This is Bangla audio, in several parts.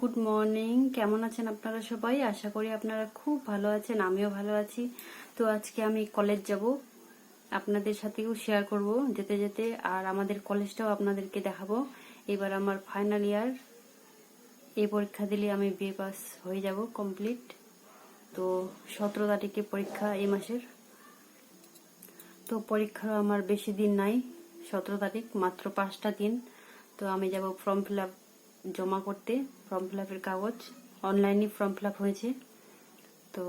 Good morning. কেমন আছেন আপনারা সবাই? আশা করি আপনারা খুব ভালো আছেন, আমিও ভালো আছি। তো আজকে আমি কলেজ যাব, আপনাদের সাথেও শেয়ার করব যেতে যেতে, আর আমাদের কলেজটাও আপনাদেরকে দেখাবো। এবার আমার ফাইনাল ইয়ার এই পরীক্ষা দিলে আমি বিএ পাস হয়ে যাব কমপ্লিট তো সতেরো তারিখে পরীক্ষা এই মাসের। তো পরীক্ষারও আমার বেশি দিন নাই, সতেরো তারিখ, মাত্র পাঁচটা দিন। তো আমি যাব ফর্ম ফিল আপ জমা করতে ফর্ম ফিল আপের কাগজ অনলাইনে ফর্ম ফিল আপ হয়েছে। তো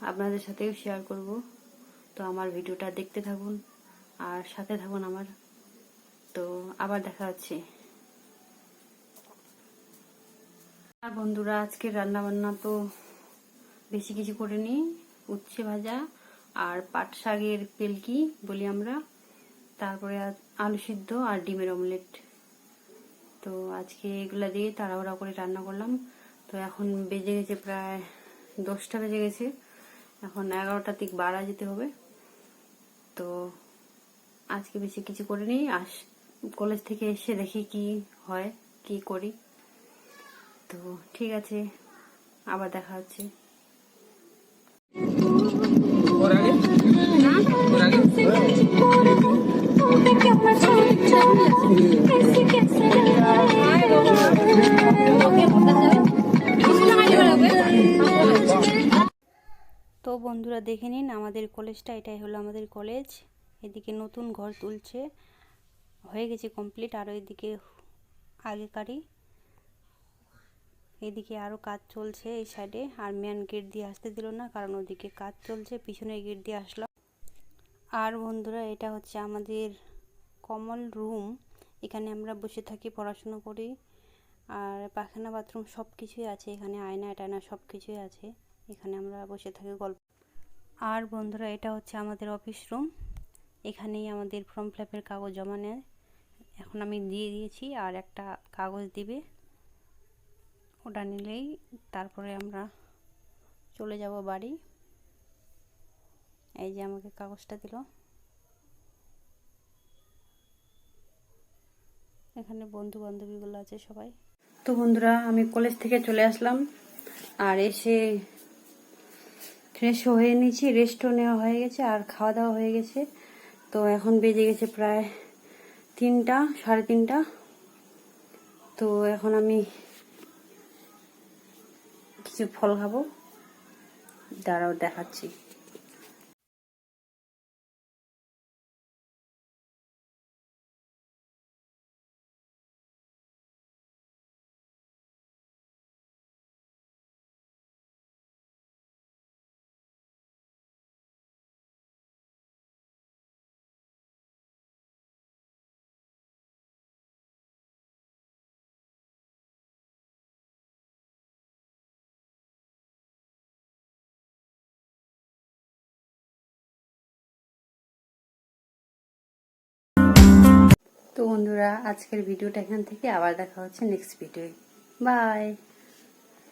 আপনাদের সাথেও শেয়ার করব। তো আমার ভিডিওটা দেখতে থাকুন আর সাথে থাকুন আমার। তো আবার দেখা হচ্ছে। আর বন্ধুরা আজকের রান্না বান্না তো বেশি কিছু করিনি। উচ্ছে ভাজা আর পাট শাকের পেলকি বলি আমরা। তারপরে আলু সিদ্ধ আর ডিমের অমলেট তো আজকে এগুলা দিয়ে তাড়াহুড়া করে রান্না করলাম। তো এখন বেজে গেছে প্রায় দশটা বেজে গেছে। এখন এগারোটা দিক বাড়া যেতে হবে। তো আজকে বেশি কিছু করে নিই। আস কলেজ থেকে এসে দেখি কি হয় কি করি। তো ঠিক আছে আবার দেখা হচ্ছে। ওর কলেজটা, এটাই হলো আমাদের কলেজ। এদিকে নতুন ঘর তুলছে। হয়ে গেছে কমপ্লিট আর এদিকে আগেকারই। এদিকে আরও কাজ চলছে এই সাইডে আর মেন গেট দিয়ে আসতে দিল না, কারণ ওদিকে কাজ চলছে, পিছনে গেট দিয়ে আসলাম আর বন্ধুরা, এটা হচ্ছে আমাদের কমন রুম এখানে আমরা বসে থাকি, পড়াশুনো করি। আর পায়খানা বাথরুম সব কিছুই আছে, এখানে আয়না টায়না সব কিছুই আছে। এখানে আমরা বসে থাকি গল্প আর বন্ধুরা, এটা হচ্ছে আমাদের অফিস রুম এখানেই আমাদের ফর্ম ফিল আপের কাগজ জমা নেয়। এখন আমি দিয়ে দিয়েছি, আর একটা কাগজ দিবে। ওটা নিলেই তারপরে আমরা চলে যাব বাড়ি। এই যে আমাকে কাগজটা দিল। এখানে বন্ধু বান্ধবীগুলো আছে সবাই। তো বন্ধুরা, আমি কলেজ থেকে চলে আসলাম। আর এসে ফ্রেশ হয়ে নিয়েছি রেস্টও নেওয়া হয়ে গেছে, আর খাওয়া দাওয়া হয়ে গেছে। তো এখন বেজে গেছে প্রায় তিনটা, সাড়ে তিনটা। তো এখন আমি কিছু ফল খাব। দাঁড়াও, দেখাচ্ছি। তো বন্ধুরা আজকের ভিডিওটা এখান থেকে আবার দেখা হচ্ছে নেক্সট ভিডিওয় বাই